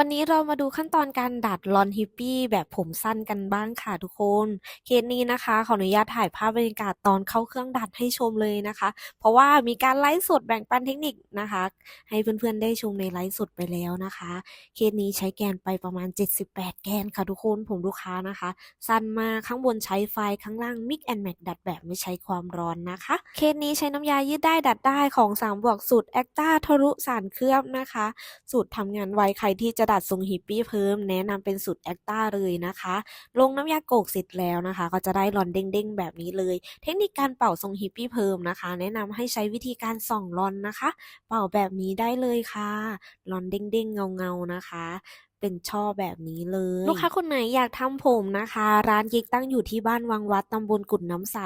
วันนี้เรามาดูขั้นตอนการดัดลอนฮิปปี้แบบผมสั้นกันบ้างค่ะทุกคน เคสนี้นะคะ ขออนุญาตถ่ายภาพบรรยากาศตอนเข้าเครื่องดัดให้ชมเลยนะคะ เพราะว่ามีการไลฟ์สดแบ่งปันเทคนิคนะคะ ให้เพื่อนๆได้ชมในไลฟ์สดไปแล้วนะคะ เคสนี้ใช้แกนไปประมาณ 78 แกนค่ะทุกคนผมลูกค้านะคะ สั้นมากข้างบนใช้ไฟข้างล่าง Mix and Match ดัดแบบไม่ใช้ความร้อนนะคะ เคสนี้ใช้น้ำยายืดได้ดัดได้ของ3บวกสูตรแอคต้าทะลุสารเคลือบนะคะ สูตรทำงานไวใครที่จะดัดทรงฮิปปี้เพิ่มแนะนำเป็นสูตรแอคต้าเลยนะคะ ลงน้ำยาโกกเสร็จแล้วนะคะ ก็จะได้หลอนเด้งๆ แบบนี้เลย เทคนิคการเป่าทรงฮิปปี้เพิ่มนะคะ แนะนำให้ใช้วิธีการส่องลอนนะคะ เป่าแบบนี้ได้เลยค่ะหลอนเด้งๆเงาๆนะคะเป็นช่อแบบนี้เลย ลูกค้าคนไหนอยากทำผมนะคะ ร้านกิ๊กตั้งอยู่ที่บ้านวังวัดตำบลกุดน้ำใส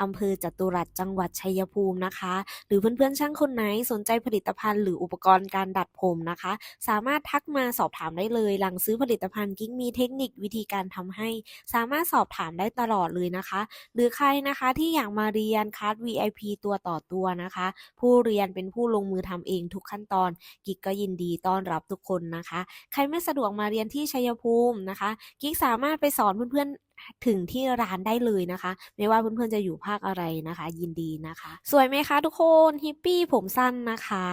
อำเภอจตุรัสจังหวัดชัยภูมินะคะ หรือเพื่อนๆช่างคนไหนสนใจผลิตภัณฑ์หรืออุปกรณ์การดัดผมนะคะ สามารถทักมาสอบถามได้เลย หลังซื้อผลิตภัณฑ์กิ๊กมีเทคนิควิธีการทำให้ สามารถสอบถามได้ตลอดเลยนะคะ หรือใครนะคะที่อยากมาเรียนคัส VIP ตัวต่อตัวนะคะ ผู้เรียนเป็นผู้ลงมือทำเองทุกขั้นตอนกิ๊กก็ยินดีต้อนรับทุกคนนะคะ ใครไม่สะดวกมาเรียนที่ชัยภูมินะคะ กิ๊กสามารถไปสอนเพื่อนๆถึงที่ร้านได้เลยนะคะ ไม่ว่าเพื่อนๆจะอยู่ภาคอะไรนะคะ ยินดีนะคะ สวยไหมคะทุกคนฮิปปี้ผมสั้นนะคะ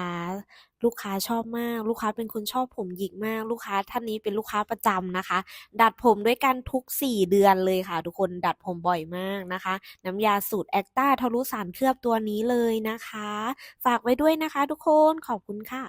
ลูกค้าชอบมาก ลูกค้าเป็นคนชอบผมหยิกมาก ลูกค้าท่านนี้เป็นลูกค้าประจำนะคะ ดัดผมด้วยกันทุก 4 เดือนเลยค่ะ ทุกคนดัดผมบ่อยมากนะคะ น้ำยาสูตรแอคต้าทะลุสารเคลือบตัวนี้เลยนะคะ ฝากไว้ด้วยนะคะ ทุกคนขอบคุณค่ะ